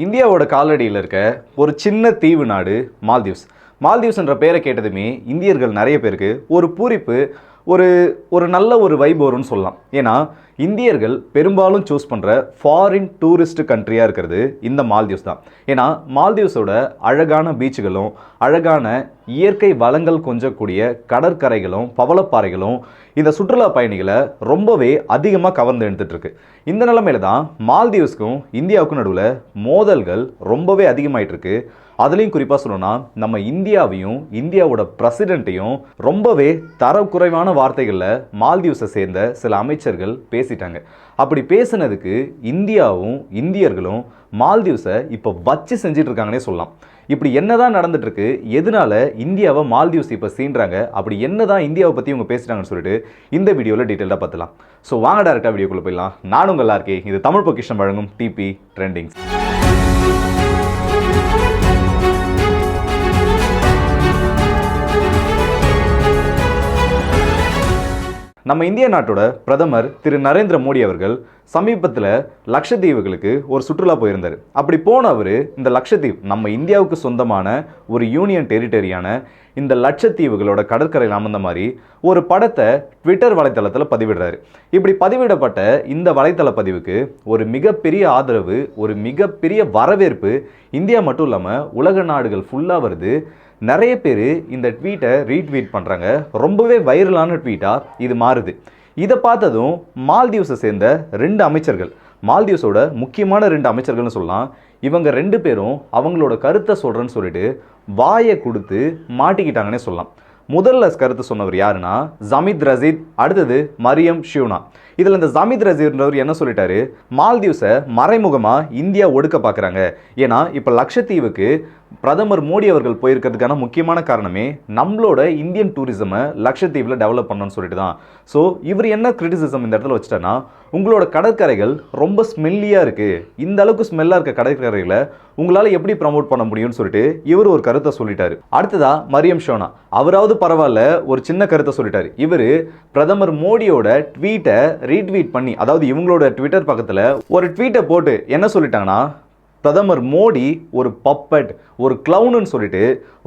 இந்தியாவோட காலடியில் இருக்க ஒரு சின்ன தீவு நாடு மால்தீவ்ஸ். மால்தீவ்ஸ்ன்ற பேரை கேட்டதுமே இந்தியர்கள் நிறைய பேருக்கு ஒரு பூரிப்பு ஒரு ஒரு நல்ல ஒரு வைப் வரும்னு சொல்லலாம். ஏன்னா இந்தியர்கள் பெரும்பாலும் சூஸ் பண்ணுற ஃபாரின் டூரிஸ்ட் கண்ட்ரியாக இருக்கிறது இந்த மால்தீவ்ஸ் தான். ஏன்னா மால்தீவ்ஸோட அழகான பீச்சுகளும் அழகான இயற்கை வளங்கள் கொஞ்சக்கூடிய கடற்கரைகளும் பவளப்பாறைகளும் இந்த சுற்றுலா பயணிகளை ரொம்பவே அதிகமாக கவர்ந்து எடுத்துட்டு இந்த நிலமையில தான் மால்தீவ்ஸ்க்கும் இந்தியாவுக்கும் நடுவில் மோதல்கள் ரொம்பவே அதிகமாயிட்டிருக்கு. அதுலேயும் குறிப்பாக சொல்லணும்னா நம்ம இந்தியாவையும் இந்தியாவோட பிரசிடென்ட்டையும் ரொம்பவே தரக்குறைவான வார்த்தைகளில் மால்தீவ்ஸை சேர்ந்த சில அமைச்சர்கள் பேசிட்டாங்க. அப்படி பேசுனதுக்கு இந்தியாவும் இந்தியர்களும் மால்தீவ்ஸை இப்போ வச்சு செஞ்சிட்டு இருக்காங்கன்னே சொல்லலாம். இப்படி என்னதான் நடந்துட்டு இருக்கு எதனால இந்தியாவை மால்தீவ்ஸ் இப்போ சீன்றாங்க அப்படி என்னதான் இந்தியாவை பற்றி இவங்க பேசுகிறாங்கன்னு சொல்லிட்டு இந்த வீடியோவில் டீட்டெயிலாக பார்த்துலாம் ஸோ வாங்க டேரெக்டாக வீடியோக்குள்ளே போயிடலாம். நானும் உங்கள் எல்லாருக்கே இது தமிழ் பொக்கிஷன் வழங்கும் டிபி ட்ரெண்டிங்ஸ். நம்ம இந்திய நாட்டோட பிரதமர் திரு நரேந்திர மோடி அவர்கள் சமீபத்தில் லட்சத்தீவுகளுக்கு ஒரு சுற்றுலா போயிருந்தார். அப்படி போனவர் இந்த லட்சத்தீவு நம்ம இந்தியாவுக்கு சொந்தமான ஒரு யூனியன் டெரிட்டரியான இந்த லட்சத்தீவுகளோட கடற்கரையில் அமர்ந்த மாதிரி ஒரு படத்தை ட்விட்டர் வலைத்தளத்தில் பதிவிடுறாரு. இப்படி பதிவிடப்பட்ட இந்த வலைத்தள பதிவுக்கு ஒரு மிகப்பெரிய ஆதரவு ஒரு மிகப்பெரிய வரவேற்பு இந்தியா மட்டும் இல்லாமல் உலக நாடுகள் ஃபுல்லாக வருது. நிறைய பேர் இந்த ட்வீட்டை ரீட்வீட் பண்ணுறாங்க ரொம்பவே வைரலான ட்வீட்டாக இது மாறுது. இதை பார்த்ததும் மால்தீவ்ஸை சேர்ந்த ரெண்டு அமைச்சர்கள் மால்தீவ்ஸோட முக்கியமான ரெண்டு அமைச்சர்கள்னு சொல்லலாம். இவங்க ரெண்டு பேரும் அவங்களோட கருத்தை சொல்கிறேன்னு சொல்லிட்டு வாயை கொடுத்து மாட்டிக்கிட்டாங்கன்னே சொல்லலாம். முதல்ல கருத்து சொன்னவர் யாருன்னா ஜமித் ரசீத் அடுத்தது மரியம் ஷியூனா. இதில் இந்த ஜமித் ரசீத்ன்றவர் என்ன சொல்லிட்டாரு? மால்தீவ்ஸை மறைமுகமாக இந்தியா ஒடுக்க பார்க்குறாங்க ஏன்னா இப்போ லட்சத்தீவுக்கு பிரதமர் மோடி அவர்கள் போயிருக்கிறதுக்கான முக்கியமான காரணமே நம்மளோட இந்தியன் டூரிசமை லட்சத்தீவில் டெவலப் பண்ணணும்னு சொல்லிட்டு தான் ஸோ இவர் என்ன கிரிட்டிசிசம் இந்த இடத்துல வச்சுட்டேன்னா உங்களோட கடற்கரைகள் ரொம்ப ஸ்மெல்லியாக இருக்குது இந்த அளவுக்கு ஸ்மெல்லாக இருக்க கடற்கரைகளை உங்களால் எப்படி ப்ரமோட் பண்ண முடியும்னு சொல்லிட்டு இவர் ஒரு கருத்தை சொல்லிட்டாரு. அடுத்ததா மரியம் ஷோனா. அவராவது பரவாயில்ல ஒரு சின்ன கருத்தை சொல்லிட்டாரு. இவர் பிரதமர் மோடியோட ட்வீட்டை ரீட்வீட் பண்ணி அதாவது இவங்களோட ட்விட்டர் பக்கத்தில் ஒரு ட்வீட்டை போட்டு என்ன சொல்லிட்டாங்கன்னா பிரதமர் மோடி ஒரு பப்பட் ஒரு க்ளவுனுன்னு சொல்லிட்டு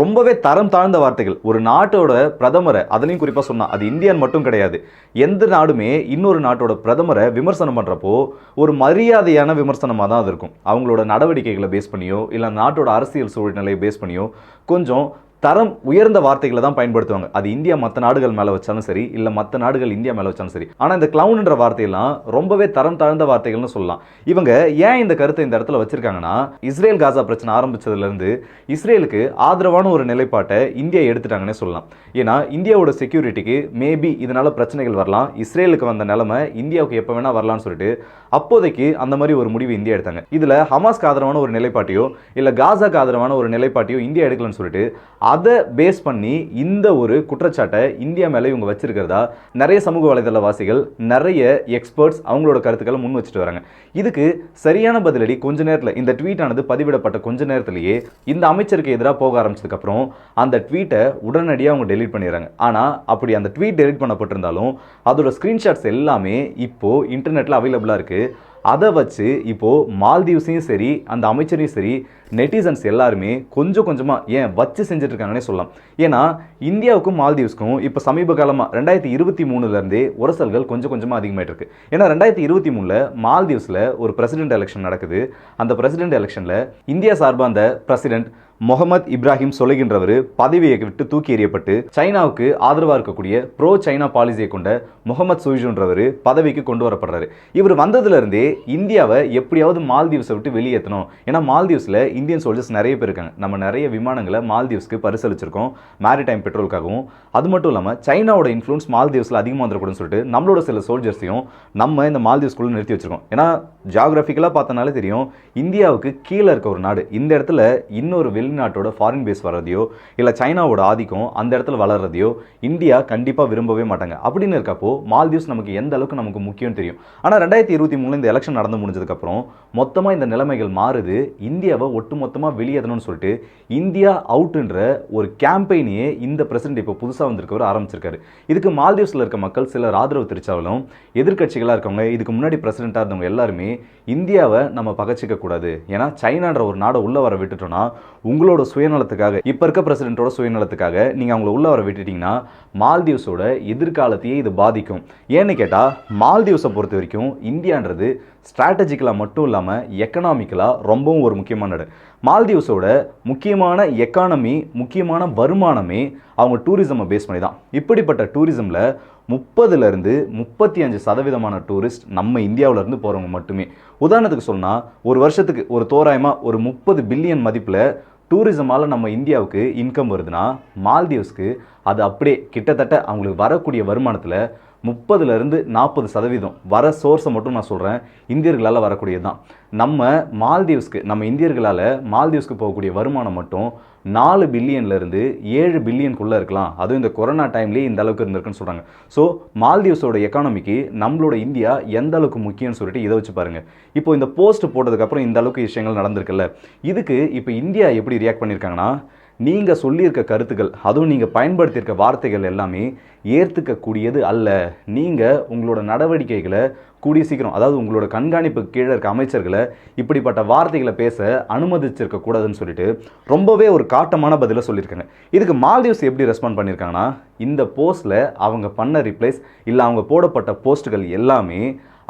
ரொம்பவே தரம் தாழ்ந்த வார்த்தைகள். ஒரு நாட்டோட பிரதமரை அதுலேயும் குறிப்பாக சொன்னால் அது இந்தியன் மட்டும் கிடையாது. எந்த நாடுமே இன்னொரு நாட்டோட பிரதமரை விமர்சனம் பண்ணுறப்போ ஒரு மரியாதையான விமர்சனமாக தான் அது இருக்கும். அவங்களோட நடவடிக்கைகளை பேஸ் பண்ணியோ இல்லை நாட்டோட அரசியல் சூழ்நிலையை பேஸ் பண்ணியோ கொஞ்சம் தரம் உயர்ந்த வார்த்தைகளை தான் பயன்படுத்துவாங்க. அது இந்தியா மற்ற நாடுகள் மேலே வச்சாலும் சரி இல்லை மற்ற நாடுகள் இந்தியா மேலே வச்சாலும் சரி. ஆனால் இந்த கிளவுன்ற வார்த்தையெல்லாம் ரொம்பவே தரம் தாழ்ந்த வார்த்தைகள்னு சொல்லலாம். இவங்க ஏன் இந்த கருத்தை இந்த இடத்துல வச்சிருக்காங்கன்னா இஸ்ரேல் காசா பிரச்சனை ஆரம்பிச்சதுலேருந்து இஸ்ரேலுக்கு ஆதரவான ஒரு நிலைப்பாட்டை இந்தியா எடுத்துட்டாங்கன்னே சொல்லலாம். ஏன்னா இந்தியாவோட செக்யூரிட்டிக்கு மேபி இதனால் பிரச்சனைகள் வரலாம். இஸ்ரேலுக்கு வந்த நிலைமை இந்தியாவுக்கு எப்போ வேணால் வரலாம்னு சொல்லிட்டு அப்போதைக்கு அந்த மாதிரி ஒரு முடிவு இந்தியா எடுத்தாங்க. இதில் ஹமாஸ்க்கு ஆதரவான ஒரு நிலைப்பாட்டையோ இல்லை காசாக்கு ஆதரவான ஒரு நிலைப்பாட்டையோ இந்தியா எடுக்கலன்னு சொல்லிட்டு அதை பேஸ் பண்ணி இந்த ஒரு குற்றச்சாட்டை இந்தியா மேலே இவங்க வச்சிருக்கிறதா நிறைய சமூக வலைதள வாசிகள் நிறைய எக்ஸ்பர்ட்ஸ் அவங்களோட கருத்துக்களை முன் வச்சுட்டு வராங்க. இதுக்கு சரியான பதிலடி கொஞ்ச நேரத்தில் இந்த ட்வீட் ஆனது பதிவிடப்பட்ட கொஞ்ச நேரத்திலேயே இந்த அமைச்சருக்கு எதிராக போக ஆரம்பிச்சதுக்கப்புறம் அந்த ட்வீட்டை உடனடியாக அவங்க டெலிட் பண்ணிடுறாங்க. ஆனால் அப்படி அந்த ட்வீட் டெலிட் பண்ணப்பட்டிருந்தாலும் அதோட ஸ்க்ரீன்ஷாட்ஸ் எல்லாமே இப்போது இன்டர்நெட்டில் அவைலபிளாக இருக்குது அதை வச்சு இப்போது மால்தீவ்ஸையும் சரி அந்த அமைச்சரையும் சரி நெட்டிசன்ஸ் எல்லாருமே கொஞ்சம் கொஞ்சமாக ஏன் வச்சு செஞ்சுட்ருக்காங்கன்னே சொல்லலாம். ஏன்னா இந்தியாவுக்கும் மால்தீவ்ஸ்க்கும் இப்போ சமீப காலமாக ரெண்டாயிரத்தி இருபத்தி மூணுலேருந்தே உரசல்கள் கொஞ்சம் கொஞ்சமாக அதிகமாகிட்டு இருக்கு ஏன்னா ரெண்டாயிரத்தி இருபத்தி மூணில் மால்தீவ்ஸில் ஒரு பிரசிடென்ட் எலெக்ஷன் நடக்குது. அந்த பிரசிடென்ட் எலெக்ஷனில் இந்தியா சார்பாக அந்த பிரசிடென்ட் முகமது இப்ராஹிம் சொல்லுகின்றவர் பதவியை விட்டு தூக்கி எறியப்பட்டு சைனாவுக்கு ஆதரவாக இருக்கக்கூடிய ப்ரோ சைனா பாலிசியை கொண்ட முகமது சுயிஜுன்றவர் பதவிக்கு கொண்டு வரப்படுறாரு. இவர் வந்ததுலேருந்தே இந்தியாவை எப்படியாவது மால்தீவ்ஸை விட்டு வெளியேற்றணும். ஏன்னா மால்தீவ்ஸில் இந்தியன் சோல்ஜர்ஸ் நிறைய பேர் இருக்காங்க. நம்ம நிறைய விமானங்களை மால்தீவ்ஸ்க்கு பரிசளிச்சிருக்கோம் மேரிடைம் பெட்ரோலுக்காகவும் அது மட்டும் இல்லாமல் சைனாவோட இன்ஃப்ளூன்ஸ் மால்தீவ்ஸில் அதிகமாக வந்துடக்கூடாதுன்னு சொல்லிட்டு நம்மளோட சில சோல்ஜர்ஸையும் நம்ம இந்த மால்தீவ்ஸ்குள்ளே நிறுத்தி வச்சிருக்கோம். ஏன்னா ஜியாகிரபிக்கலாக பார்த்தனாலே தெரியும் இந்தியாவுக்கு கீழே இருக்க ஒரு நாடு. இந்த இடத்துல இன்னொரு வெளிநாட்டோட ஃபாரின் பேஸ் வர்றதையோ இல்லை சைனாவோட ஆதிக்கம் அந்த இடத்துல வளர்றதையோ இந்தியா கண்டிப்பாக விரும்பவே மாட்டாங்க. அப்படின்னு இருக்கப்போ மால்தீவ்ஸ் நமக்கு எந்த அளவுக்கு நமக்கு முக்கியம் தெரியும். ஆனால் ரெண்டாயிரத்தி இருபத்தி மூணுல இந்த எலெக்ஷன் நடந்து முடிஞ்சதுக்கப்புறம் மொத்தமாக இந்த நிலைமைகள் மாறுது. இந்தியாவை ஒட்டுமொத்தமாக வெளியேறணும்னு சொல்லிட்டு இந்தியா அவுட்டுன்ற ஒரு கேம்பெயினையே இந்த பிரசிடென்ட் இப்போ புதுசாக வந்திருக்கவர் ஆரம்பிச்சிருக்காரு. இதுக்கு மால்தீவ்ஸில் இருக்க மக்கள் சிலர் ஆதரவு தெரிவிச்சாலும் எதிர்க்கட்சிகளாக இருக்கவங்க இதுக்கு முன்னாடி பிரசிடென்ட்டாக இருந்தவங்க எல்லாருமே இந்தியாவை நம்ம பகச்சிக்க கூடாது. ஏன்னா சைனான்ற ஒரு நாடை உள்ள வர விட்டுட்டோம்னா உங்களோட சுயநலத்துக்காக இப்போ இருக்க பிரசிடென்ட்டோட சுயநலத்துக்காக நீங்கள் அவங்கள உள்ள வர விட்டுட்டீங்கன்னா மால்தீவ்ஸோட எதிர்காலத்தையே இது பாதிக்கும். ஏன்னு கேட்டால் மால்தீவ்ஸை பொறுத்த வரைக்கும் இந்தியான்றது ஸ்ட்ராட்டஜிக்கலாக மட்டும் இல்லாமல் எக்கனாமிக்கலாக ரொம்பவும் ஒரு முக்கியமான நாடு. மால்தீவ்ஸோட முக்கியமான எக்கானமி முக்கியமான வருமானமே அவங்க டூரிசமை பேஸ் பண்ணி தான் இப்படிப்பட்ட டூரிசமில் முப்பதுலேருந்து முப்பத்தி அஞ்சு சதவீதமான டூரிஸ்ட் நம்ம இந்தியாவிலேருந்து போகிறவங்க மட்டுமே. உதாரணத்துக்கு சொன்னால் ஒரு வருஷத்துக்கு ஒரு தோராயமாக ஒரு முப்பது பில்லியன் மதிப்பில் டூரிசமால் நம்ம இந்தியாவுக்கு இன்கம் வருதுன்னா மால்தீவ்ஸ்க்கு அது அப்படியே கிட்டத்தட்ட அவங்களுக்கு வரக்கூடிய வருமானத்தில் முப்பதுலேருந்து நாற்பது சதவீதம். வர சோர்ஸை மட்டும் நான் சொல்கிறேன் இந்தியர்களால் வரக்கூடியது தான் நம்ம மால்தீவ்ஸ்க்கு நம்ம இந்தியர்களால் மால்தீவ்ஸ்க்கு போகக்கூடிய வருமானம் மட்டும் நாலு பில்லியன்லேருந்து ஏழு பில்லியனுக்குள்ளே இருக்கலாம். அதுவும் இந்த கொரோனா டைம்லேயே இந்த அளவுக்கு இருந்திருக்குன்னு சொல்கிறாங்க ஸோ மால்தீவ்ஸோட எக்கானமிக்கு நம்மளோட இந்தியா எந்த அளவுக்கு முக்கியம்னு சொல்லிட்டு இதை வச்சு பாருங்கள் இப்போ இந்த போஸ்ட் போட்டதுக்கப்புறம் இந்த அளவுக்கு விஷயங்கள் நடந்திருக்குல்ல. இதுக்கு இப்போ இந்தியா எப்படி ரியாக்ட் பண்ணியிருக்காங்கன்னா நீங்கள் சொல்லியிருக்க கருத்துக்கள் அதுவும் நீங்கள் பயன்படுத்தியிருக்க வார்த்தைகள் எல்லாமே ஏற்றுக்கக்கூடியது அல்ல. நீங்கள் உங்களோட நடவடிக்கைகளை கூடிய சீக்கிரம் அதாவது உங்களோட கண்காணிப்பு கீழே இருக்க அமைச்சர்களை இப்படிப்பட்ட வார்த்தைகளை பேச அனுமதிச்சிருக்க கூடாதுன்னு சொல்லிட்டு ரொம்பவே ஒரு காட்டமான பதிலை சொல்லியிருக்காங்க. இதுக்கு மால்தீவ்ஸ் எப்படி ரெஸ்பாண்ட் பண்ணியிருக்காங்கன்னா இந்த போஸ்ட்டில் அவங்க பண்ண ரிப்ளைஸ் இல்லை அவங்க போடப்பட்ட போஸ்ட்டுகள் எல்லாமே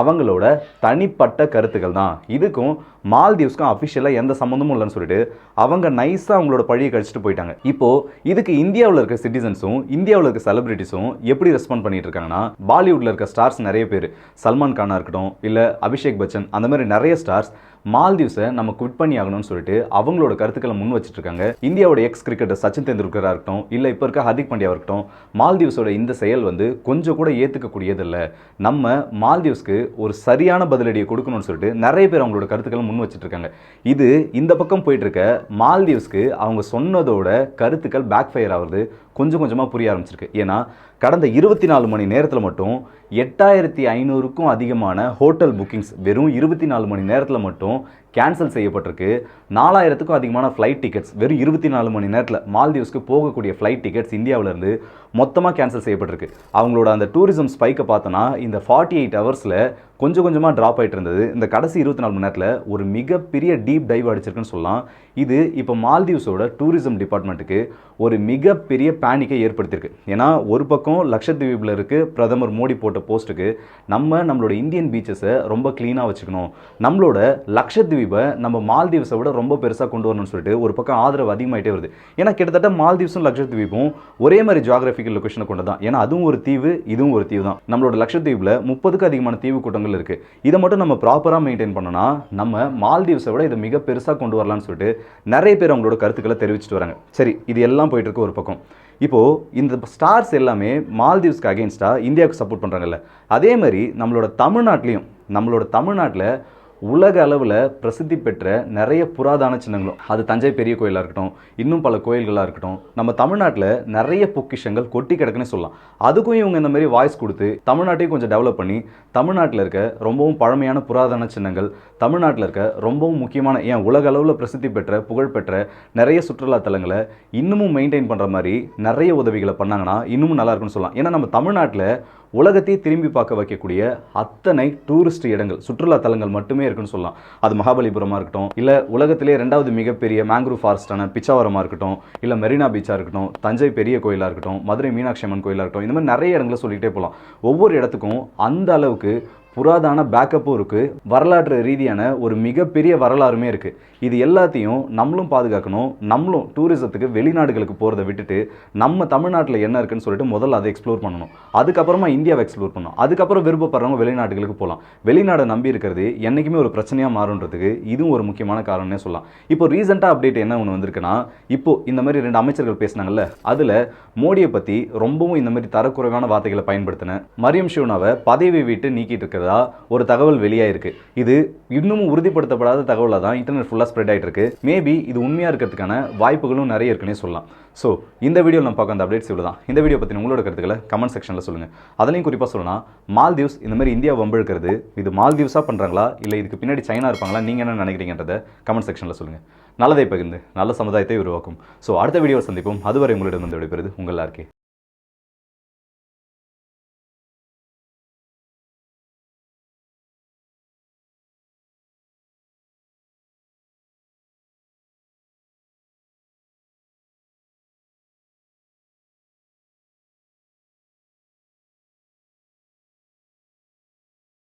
அவங்களோட தனிப்பட்ட கருத்துக்கள் தான். இதுக்கும் மால்தீவ்ஸ்க்கும் அஃபிஷியலாக எந்த சம்மந்தமும் இல்லைன்னு சொல்லிட்டு அவங்க நைஸாக அவங்களோட பழியை கழிச்சிட்டு போயிட்டாங்க. இப்போது இதுக்கு இந்தியாவில் இருக்க சிட்டிசன்ஸும் இந்தியாவில் இருக்க செலிபிரிட்டிஸும் எப்படி ரெஸ்பாண்ட் பண்ணிட்டு இருக்காங்கன்னா பாலிவுட்டில் இருக்க ஸ்டார்ஸ் நிறைய பேர். சல்மான் கானாக இருக்கட்டும் இல்லை அபிஷேக் பச்சன் அந்த மாதிரி நிறைய ஸ்டார்ஸ் மால்தீவ்ஸை நம்ம குவிட் பண்ணி ஆகணும்னு சொல்லிட்டு அவங்களோட கருத்துக்களை முன் வச்சுட்டு இருக்காங்க இந்தியாவோட எக்ஸ் கிரிக்கெட்டர் சச்சின் தெண்டுல்கராக இருக்கட்டும் இல்லை இப்போ இருக்க ஹர்திக் பாண்டியாவாக இருக்கட்டும் மால்தீவ்ஸோட இந்த செயல் வந்து கொஞ்சம் கூட ஏற்றுக்கக்கூடியதில்லை நம்ம மால்தீவ்ஸ்க்கு ஒரு சரியான பதிலடியை கொடுக்கணும்னு சொல்லிட்டு நிறைய பேர் அவங்களோட கருத்துக்களை முன் வச்சுட்டு இருக்காங்க இது இந்த பக்கம் போயிட்டு இருக்க மால்தீவ்ஸ்க்கு அவங்க சொன்னதோட கருத்துக்கள் பேக் ஃபயர் ஆகுது. கொஞ்சம் கொஞ்சமாக புரிய ஆரம்பிச்சிருக்கு. ஏன்னா கடந்த இருபத்தி நாலு மணி நேரத்தில் மட்டும் எட்டாயிரத்தி ஐநூறுக்கும் அதிகமான ஹோட்டல் புக்கிங்ஸ் வெறும் இருபத்தி நாலு மணி நேரத்தில் மட்டும் கேன்சல் செய்யப்பட்டிருக்கு. நாலாயிரத்துக்கும் அதிகமான ஃப்ளைட் டிக்கெட்ஸ் வெறும் இருபத்தி நாலு மணி நேரத்தில் மால்தீவ்ஸ்க்கு போகக்கூடிய ஃப்ளைட் டிக்கெட்ஸ் இந்தியாவிலேருந்து மொத்தமாக கேன்சல் செய்யப்பட்டிருக்கு. அவங்களோட அந்த டூரிசம் ஸ்பைக்கை பார்த்தோன்னா இந்த ஃபார்ட்டி எயிட் ஹவர்ஸில் கொஞ்சம் கொஞ்சமாக ட்ராப் ஆகிட்டு இருந்தது. இந்த கடைசி இருபத்தி நாலு மணி நேரத்தில் ஒரு மிகப்பெரிய டீப் டைவ் அடிச்சிருக்குன்னு சொல்லலாம். இது இப்போ மால்தீவ்ஸோட டூரிசம் டிபார்ட்மெண்ட்டுக்கு ஒரு மிகப்பெரிய பேனிக்கை ஏற்படுத்தியிருக்கு. ஏன்னா ஒரு பக்கம் லட்சத்தீவில் இருக்கு பிரதமர் மோடி போட்ட போஸ்ட்டுக்கு நம்ம நம்மளோட இந்தியன் பீச்சஸை ரொம்ப க்ளீனாக வச்சுக்கணும். நம்மளோட லட்சத்தீவு நம்ம மால்தீவ்ஸை விட ரொம்ப பெருசாக கொண்டு வரணும்னு சொல்லிட்டு ஒரு பக்கம் ஆதரவு அதிகமாயிட்டே வருது. ஏன்னா கிட்டத்தட்ட மால்தீவ்ஸும் லட்சத்தீவும் ஒரே மாதிரி ஜியாகிரபிக்கல் லொக்கேஷனை கொண்டு தான் ஏன்னா அதுவும் ஒரு தீவு இதுவும் ஒரு தீவு தான். நம்மளோட லட்சத்தீவில் முப்பதுக்கு அதிகமான தீவு கூட்டங்கள் இருக்குது இதை மட்டும் நம்ம ப்ராப்பராக மெயின்டைன் பண்ணோம்னா நம்ம மால்தீவ்ஸை விட இதை மிக பெருசாக கொண்டு வரலாம்னு சொல்லிட்டு நிறைய பேர் அவங்களோட கருத்துக்களை தெரிவிச்சிட்டு வராங்க. சரி இது எல்லாம் போயிட்டு இருக்கு ஒரு பக்கம். இப்போது இந்த ஸ்டார்ஸ் எல்லாமே மால்தீவ்ஸ்க்கு அகேன்ஸ்டாக இந்தியாவுக்கு சப்போர்ட் பண்ணுறாங்கல்ல அதே மாதிரி நம்மளோட தமிழ்நாட்டிலையும் நம்மளோட தமிழ்நாட்டில் உலக அளவில் பிரசித்தி பெற்ற நிறைய புராதன சின்னங்களும். அது தஞ்சை பெரிய கோயிலாக இருக்கட்டும் இன்னும் பல கோயில்களாக இருக்கட்டும் நம்ம தமிழ்நாட்டில் நிறைய பொக்கிஷங்கள் கொட்டி கிடக்குன்னு சொல்லலாம். அதுக்கும் இவங்க இந்த மாதிரி வாய்ஸ் கொடுத்து தமிழ்நாட்டையும் கொஞ்சம் டெவலப் பண்ணி தமிழ்நாட்டில் இருக்க ரொம்பவும் பழமையான புராதன சின்னங்கள் தமிழ்நாட்டில் இருக்க ரொம்பவும் முக்கியமான ஏன் உலக அளவில் பிரசித்தி பெற்ற புகழ்பெற்ற நிறைய சுற்றுலா தலங்களை இன்னமும் மெயின்டைன் பண்ணுற மாதிரி நிறைய உதவிகளை பண்ணாங்கன்னா இன்னமும் நல்லா இருக்கும்னு சொல்லலாம். ஏன்னா நம்ம தமிழ்நாட்டில் உலகத்தையே திரும்பி பார்க்க வைக்கக்கூடிய அத்தனை டூரிஸ்ட் இடங்கள் சுற்றுலா தலங்கள் மட்டுமே இருக்குன்னு சொல்லலாம். அது மகாபலிபுரமாக இருக்கட்டும் இல்லை உலகத்திலே ரெண்டாவது மிகப்பெரிய மேங்க்ரூவ் ஃபாரஸ்டான பிச்சாவரமாக இருக்கட்டும் இல்லை மெரினா பீச்சாக இருக்கட்டும் தஞ்சை பெரிய கோயிலாக இருக்கட்டும் மதுரை மீனாட்சி அம்மன் கோயிலாக இருக்கட்டும் இந்த மாதிரி நிறைய இடங்களை சொல்லிகிட்டே போகலாம். ஒவ்வொரு இடத்துக்கும் அந்த அளவுக்கு புராதான பேக்கப்பும் இருக்குது வரலாற்று ரீதியான ஒரு மிகப்பெரிய வரலாறுமே இருக்குது இது எல்லாத்தையும் நம்மளும் பாதுகாக்கணும். நம்மளும் டூரிசத்துக்கு வெளிநாடுகளுக்கு போகிறத விட்டுட்டு நம்ம தமிழ்நாட்டில் என்ன இருக்குன்னு சொல்லிட்டு முதல்ல அதை எக்ஸ்ப்ளோர் பண்ணணும். அதுக்கப்புறமா இந்தியாவை எக்ஸ்ப்ளோர் பண்ணணும். அதுக்கப்புறம் விருப்பப்படுறவங்க வெளிநாடுகளுக்கு போகலாம் வெளிநாடை நம்பி இருக்கிறது என்றைக்குமே ஒரு பிரச்சனையாக மாறுன்றதுக்கு இதுவும் ஒரு முக்கியமான காரணம்னே சொல்லலாம். இப்போ ரீசெண்டாக அப்டேட் என்ன ஒன்று வந்திருக்குன்னா இப்போ இந்த மாதிரி ரெண்டு அமைச்சர்கள் பேசினாங்கல்ல அதில் மோடியை பற்றி ரொம்பவும் இந்த மாதிரி தரக்குறைவான வார்த்தைகளை பயன்படுத்தின மரியம் ஷிவனாவை பதவி விட்டு நீக்கிட்டு இருக்கிறது இருக்கிறதா ஒரு தகவல் வெளியாயிருக்கு. இது இன்னமும் உறுதிப்படுத்தப்படாத தகவலாக தான் இன்டர்நெட் ஃபுல்லாக ஸ்ப்ரெட் ஆகிட்டு இருக்கு மேபி இது உண்மையாக இருக்கிறதுக்கான வாய்ப்புகளும் நிறைய இருக்குன்னே சொல்லலாம். ஸோ இந்த வீடியோவில் நம்ம பார்க்க அந்த அப்டேட்ஸ் இவ்வளோ தான் இந்த வீடியோ பற்றி உங்களோட கருத்துக்களை கமெண்ட் செக்ஷனில் சொல்லுங்கள் அதுலேயும் குறிப்பாக சொல்லணும்னா மால்தீவ்ஸ் இந்த மாதிரி இந்தியா வம்பெழுக்கிறது இது மால்தீவ்ஸாக பண்ணுறாங்களா இல்லை இதுக்கு பின்னாடி சைனா இருப்பாங்களா? நீங்கள் என்ன நினைக்கிறீங்கன்றத கமெண்ட் செக்ஷனில் சொல்லுங்கள் நல்லதை பகிர்ந்து நல்ல சமுதாயத்தை உருவாக்கும். ஸோ அடுத்த வீடியோவை சந்திப்போம். அதுவரை உங்களிடம் வந்து விடைபெறுது உங்கள் இருக்கே